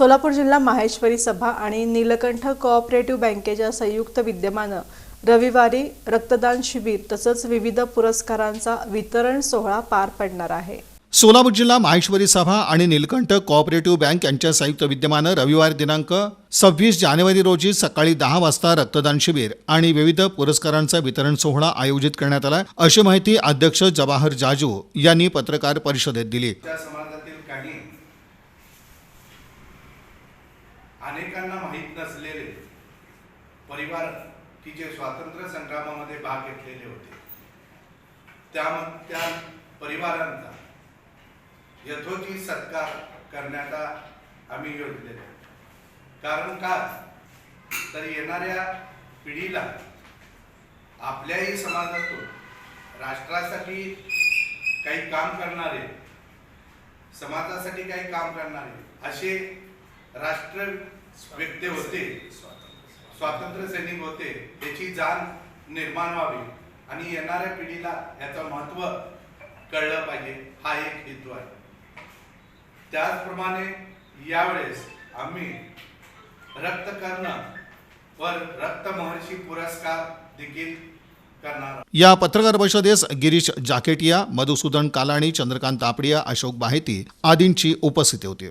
सोलापूर जिल्हा माहेश्वरी सभा आणि नीलकंठ कोऑपरेटिव्ह बँकेच्या संयुक्त विद्यमानं रविवारी रक्तदान शिबिर तसंच विविध पुरस्कारांचा वितरण सोहळा पार पडणार आहे. सोलापूर जिल्हा माहेश्वरी सभा आणि नीलकंठ कोऑपरेटिव्ह बँक यांच्या संयुक्त विद्यमानं रविवार दिनांक सव्वीस जानेवारी रोजी सकाळी दहा वाजता रक्तदान शिबिर आणि विविध पुरस्कारांचा वितरण सोहळा आयोजित करण्यात आला. अशी माहिती अध्यक्ष जवाहर जाजू यांनी पत्रकार परिषदेत दिली. त्या समाजातील काही अनेकांना माहीत नसलेले परिवार की जे स्वातंत्र्य संग्रामामध्ये भाग घेतलेले होते. त्या त्या परिवारांचा यथोचित सत्कार करण्याचा आम्ही योजलेले कारण का? तर येणाऱ्या पिढीला आपल्याही समाजातून राष्ट्रासाठी काही काम करणारे समाजासाठी काही काम करणारे असे राष्ट्र व्यक्ते होते स्वातंत्र्य सैनिक होते याची जाण निर्माण व्हावी आणि येणाऱ्या पिढीला याचं महत्त्व कळलं पाहिजे. हा एक हेतू आहे. त्याचप्रमाणे यावेळेस आम्ही रक्तकर्ण वर रक्त महर्षी पुरस्कार देखील करणार या पत्रकार परिषदेस गिरीश जाकेटिया मधुसूदन कालाणी चंद्रकांत तापडिया अशोक बाहेती आदींची उपस्थिती होती.